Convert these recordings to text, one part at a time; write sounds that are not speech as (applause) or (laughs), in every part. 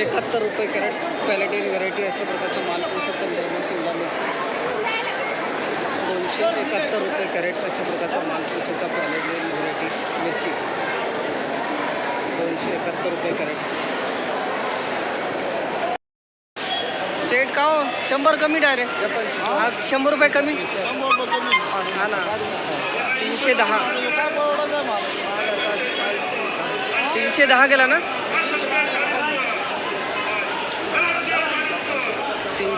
एकाहत्तर रुपये crate. Quality variety अशा प्रकारचा माल पाहू शकता मित्रांनो शिमला मिरची. दोनशे एकाहत्तर रुपये कॅरेट अशा प्रकारचा माल पाहू शकता क्वालिटी व्हरायटी मिरची. दोनशे एकाहत्तर रुपये कॅरेट. सेट का हो? शंभर कमी डायरेक्ट आज शंभर रुपये कमी? हा ना. तीनशे दहा. तीनशे दहा गेला ना?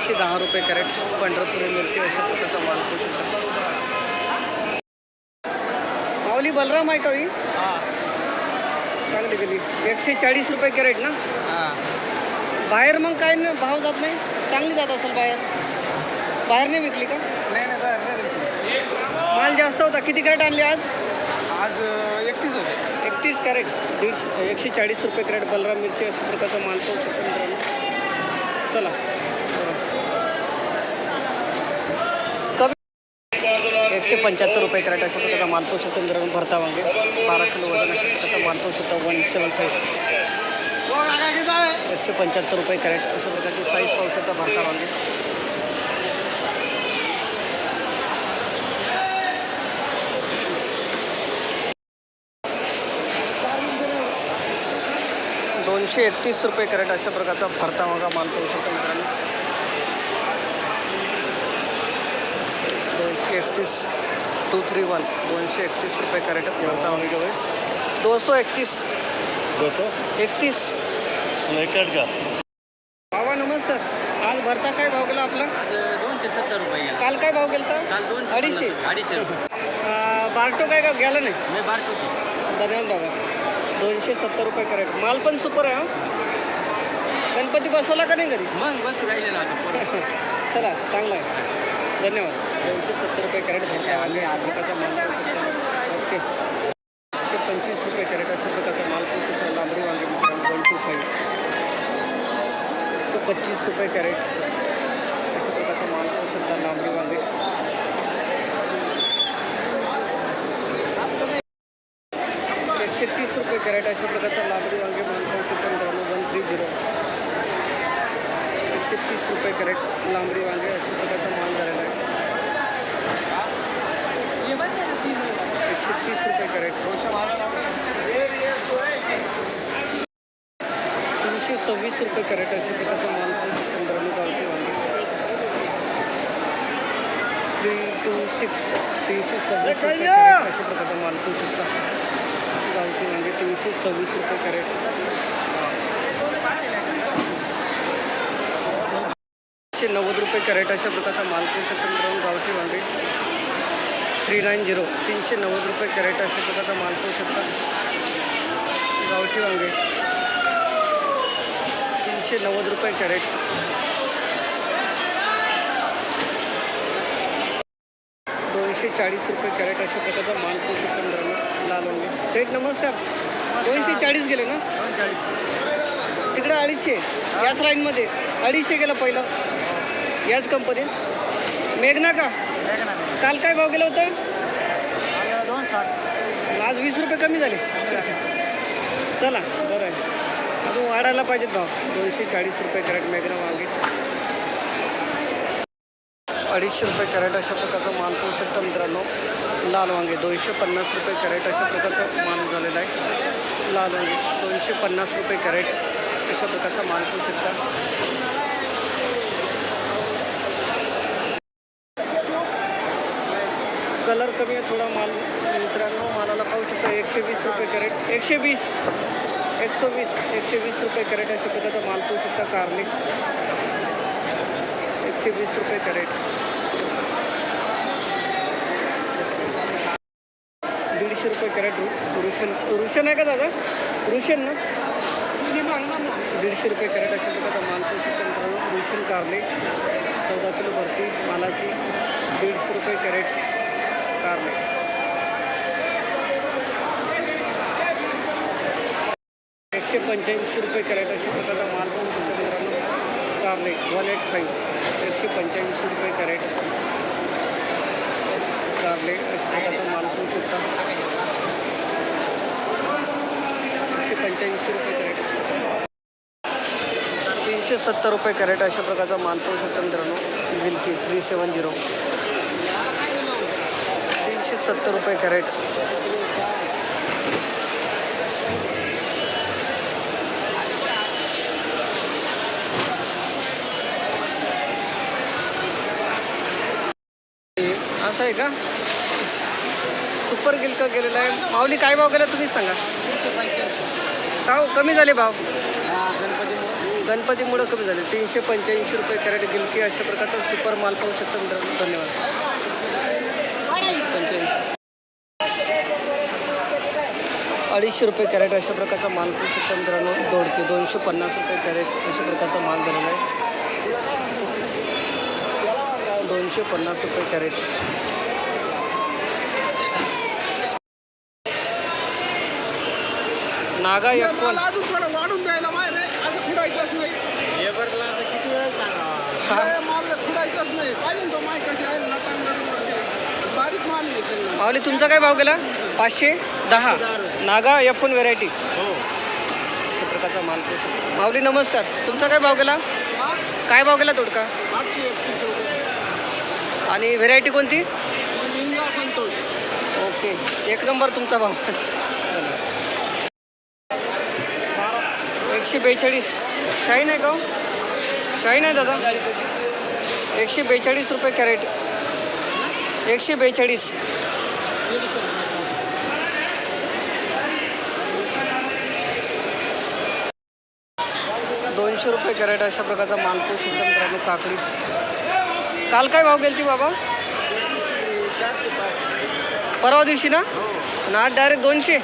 तीनशे दहा रुपये कॅरेट पंढरपुरी मिरची अशा प्रकारचा माल शकता माऊली बलराम आहे का ही? चांगली गेली एकशे चाळीस रुपये कॅरेट ना? बाहेर मग काय ना भाव जात नाही? चांगली जात असेल बाहेर. बाहेर नाही विकली का? माल जास्त होता. किती कॅरेट आणले आज? आज एकतीस होते. एकतीस कॅरेट. दीडशे एकशे चाळीस रुपये कॅरेट बलराम मिरची अशा प्रकारचा माल मित्रांनो चला. एकशे पंच्याहत्तर रुपये कॅरेट अशा प्रकारचा माल पाहू मित्रांनो भरता वांगे. बारा किलो वजन अशा प्रकारचा माल पाहू वन सेवन फाईव्ह. एकशे पंच्याहत्तर रुपये कॅरेट अशा प्रकारची साईज पाहू शकता भरता वांगे. दोनशे एकतीस रुपये कॅरेट अशा प्रकारचा भरता वांगा माल पाहू शकता मित्रांनो. दोनशे एकतीस. टू थ्री वन दोनशे एकतीस रुपये कॅरेट भरता वांगे होय दो सौ एकतीस. दो सौ का बाबा नमस्कार. आज भरता काय भाव गेला आपला? दोनशे सत्तर रुपये गेला. काल काय भाव गेलता? काल दोनशे अडीचशे. अडीचशे रुपये. बारटो काय का गेला नाही? मी बारतो धन्यवाद बाबा दोनशे सत्तर रुपये कॅरेट माल पण सुपर आहे हा. गणपती बसवला का नाही घरी? मग बस राहिलेला आता. (laughs) चला चांगला आहे. धन्यवाद. दोनशे सत्तर रुपये कॅरेट भरता आले आज प्रकारचा माल पाहू शकता ओके. एकशे पंचवीस रुपये कॅरेट अशा प्रकारचा माल पाहू शकता लांबडी वांगे मित्रांनो वन टू फाईव्ह एकशे पच्चीस रुपये कॅरेट अशा प्रकारचा माल पाहू शकता लांबडी वांगे. एकशे तीस रुपये कॅरेट अशा प्रकारचा लांबडी वांगे माल पाहू शकता मित्रांनो वन थ्री झिरो. एकशे तीस रुपये कॅरेट लांबडी वांगे अशा प्रकारचा माल झालेला आहे. तीस रुपये का कॅरेट तीनशे सव्वीस रुपये कॅरेट अशा प्रकारचा माल मित्रांनो गावठी वांगे थ्री टू सिक्स तीनशे सव्वीस रुपये कॅरेट अशा प्रकारचा माल पाहू शकता गावठी वांगे तीनशे सव्वीस रुपये कॅरेट एकशे नव्वद रुपये कॅरेट अशा प्रकारचा माल पाहू शकता गावठी वांगे थ्री नाईन झिरो. तीनशे नव्वद रुपये कॅरेट अशा प्रकारचा माल पाहू शकता. गावठी वांगे. तीनशे नव्वद रुपये कॅरेट. दोनशे चाळीस रुपये कॅरेट अशा प्रकारचा माल पाहू शकता मित्रांनो. लाल वांगे. सेठ नमस्कार. दोनशे चाळीस गेले ना? तिकडं अडीचशे. याच लाईनमध्ये अडीचशे गेलं पहिलं. याच कंपनीत मेघना का? काल काय भाव गेला होता? दोन साठ. आज वीस रुपये कमी झाले. चला बरं आहे. अजून वाढायला पाहिजेत भाव. दोनशे चाळीस रुपये कॅरेट मेघना वांगे. अडीचशे रुपये कॅरेट अशा प्रकारचा माल पाहू शकता मित्रांनो. लाल वांगे दोनशे पन्नास रुपये कॅरेट अशा प्रकारचा माल झालेला आहे. लाल वांगे दोनशे पन्नास रुपये कॅरेट अशा प्रकारचा माल पाहू शकता. कलर कमी आहे थोडा माल. मित्रांनो मालाला पाहू शकता एकशे वीस रुपये कॅरेट. एकशे वीस. एकशे वीस. एकशे वीस रुपये कॅरेट अशा प्रकारचा माल पाहू शकता कार्लिक एकशे वीस रुपये कॅरेट. दीडशे रुपये कॅरेट रुशन. रुशन आहे का दादा? रुशन ना? दीडशे रुपये कॅरेट अशा प्रकारचा माल पाहू शकता रुशन कार्लिक चौदा किलो भरती मालाची. दीडशे रुपये कॅरेट. कारले एकशे पंच्याऐंशी रुपये कॅरेट अशा प्रकारचा माल पण तुमच्या मित्रांनो कारले वन एट फाईव्ह एकशे पंच्याऐंशी रुपये कॅरेट कारले अशा प्रकारचा माल पण सुद्धा एकशे पंच्याऐंशी रुपये कॅरेट तीनशे सत्तर रुपये कॅरेट अशा प्रकारचा माल पाहू शकता मित्रांनो. गिलकी थ्री सेवन झिरो तीनशे सत्तर रुपये कॅरेट. असं आहे का? सुपर गिलका गेलेला आहे. माऊली काय भाव गेला तुम्हीच सांगा? का हो, कमी झाले भाव. गणपतीमुळं कमी झाले. तीनशे पंच्याऐंशी रुपये कॅरेट गिलकी अशा प्रकारचा सुपर माल पाहू शकता मित्रांनो. धन्यवाद पंच्याऐंशी अडीचशे रुपये कॅरेट अशा प्रकारचा माल पाहू शकता मित्रांनो. दोडके दोनशे पन्नास रुपये कॅरेट अशा प्रकारचा माल झालेला आहे. दोनशे पन्नास रुपये कॅरेट. नागा सगळं. माऊली तुमचा काय भाव गेला? पाचशे? दहा. नागा यफून व्हेरायटी हो. अशा प्रकारचा माल शकतो माऊली नमस्कार. तुमचा काय भाव गेला? काय भाव गेला तोडका? आणि व्हेरायटी कोणती? ओके. एक नंबर तुमचा भाव. एकशे बेचाळीस. शाईन आहे का हो? शाईन आहे दादा. एकशे बेचाळीस रुपये कॅरेट. एकशे बेचाळीस. दोनशे रुपये कॅरेट अशा प्रकारचा माल पाहू शकता मित्रांनो काकडी. काल काय भाव गेली ती बाबा? परवा दिवशी ना? आणि आज डायरेक्ट दोनशे?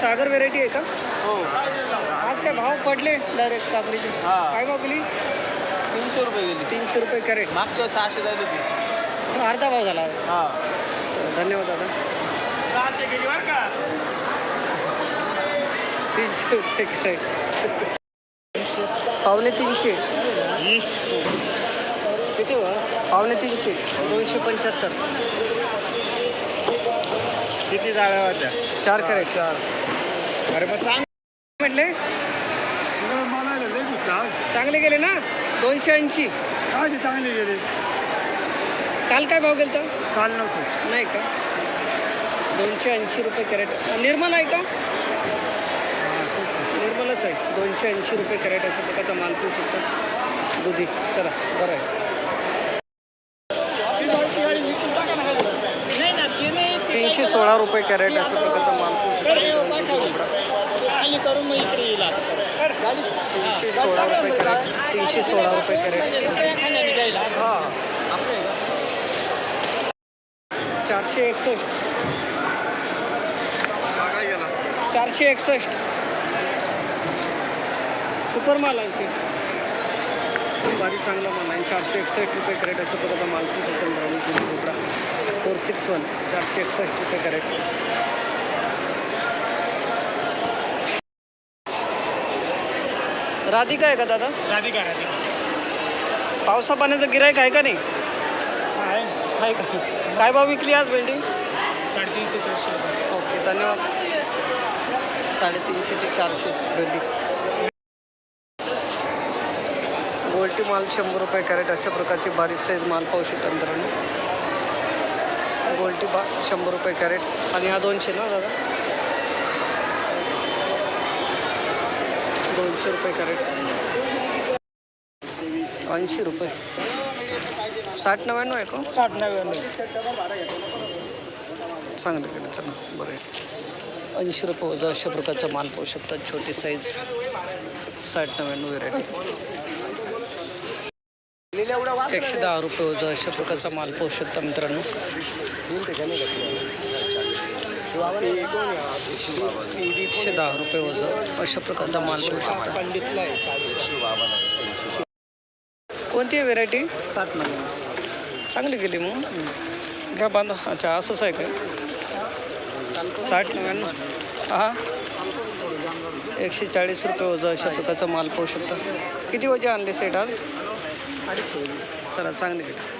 सागर व्हेरायटी आहे का? हो. आज काय भाव पडले डायरेक्ट काकडीचे? हा. काय भाव गेली? तीनशे रुपये गेली. तीनशे रुपये कॅरेट. मागच्या सहाशे जायला होती. अर्धा भाव झाला. हा. धन्यवाद दादा. सहाशे गेली बरं का? तीनशे रुपये कॅरेट. पावणे तीनशे. किती हो? पावणे तीनशे. दोनशे पंच्याहत्तर. किती जाळ्या होत्या? चार कॅरेट. चार. अरे मग सांग. म्हटले? चांगले गेले ना? दोनशे ऐंशी. चांगली गेली? काल काय भाव गेलं तर काल नव्हतं. नाही का? दोनशे ऐंशी रुपये कॅरेट. निर्मल आहे का? निर्मलच आहे. दोनशे ऐंशी रुपये कॅरेट अशा प्रकारचा माल पिऊ शकतो. दुधी चला बरं आहे. ते तीनशे सोळा रुपये कॅरेट अशा प्रकारचा माल पिऊ शकतो दुधी भोपळा. खाली करून मग इकडे येईल तीनशे सोळा रुपये तीनशे सोळा रुपये कॅरेट चारशे एकसष्ट चारशे एकसष्ट सुपर माल आहे ते. भारी चांगला माल आहे चारशे एकसष्ट रुपये करेक्ट असं प्रकारचा माल पिऊ फोर सिक्स वन चारशे एकसष्ट रुपये करेट. राधिका आहे का दादा? राधिका राधिका. पावसा पाण्याचं गिरायक आहे का नाही? आहे. आहे का? काय भाव विकली आज भेंडी साडेतीनशे चारशे रुपये. ओके धन्यवाद. साडेतीनशे ते चारशे भेंडी गोल्टी माल शंभर रुपये कॅरेट अशा प्रकारची बारीक साईज माल पाहू शकता मित्रांनो. गोल्टी बा शंभर रुपये कॅरेट. आणि हा दोनशे ना दादा? दोनशे रुपये कॅरेट. ऐंशी रुपये. साठ नव्याण्णव आहे का? साठ नव्याण्णव. चांगलं केलं चला बरं आहे. ऐंशी रुपये वजा अशा प्रकारचा माल पाहू शकतात छोटी साईज साठ नव्याण्णव व्हेरायटी एकशे दहा रुपये वजा अशा प्रकारचा माल पाहू शकता मित्रांनो. एकशे दहा रुपये वजा अशा प्रकारचा माल पाहू शकता. कोणती आहे व्हेरायटी साठ नव्याण्णव चांगली गेली मग. घ्या बांधा. अच्छा असंच आहे का? साठ नव्याण्णव. हा? एकशे चाळीस रुपये वजा अशा प्रकारचा माल पाहू शकता. किती वजे आणले सेट आज? चला चांगले गेले.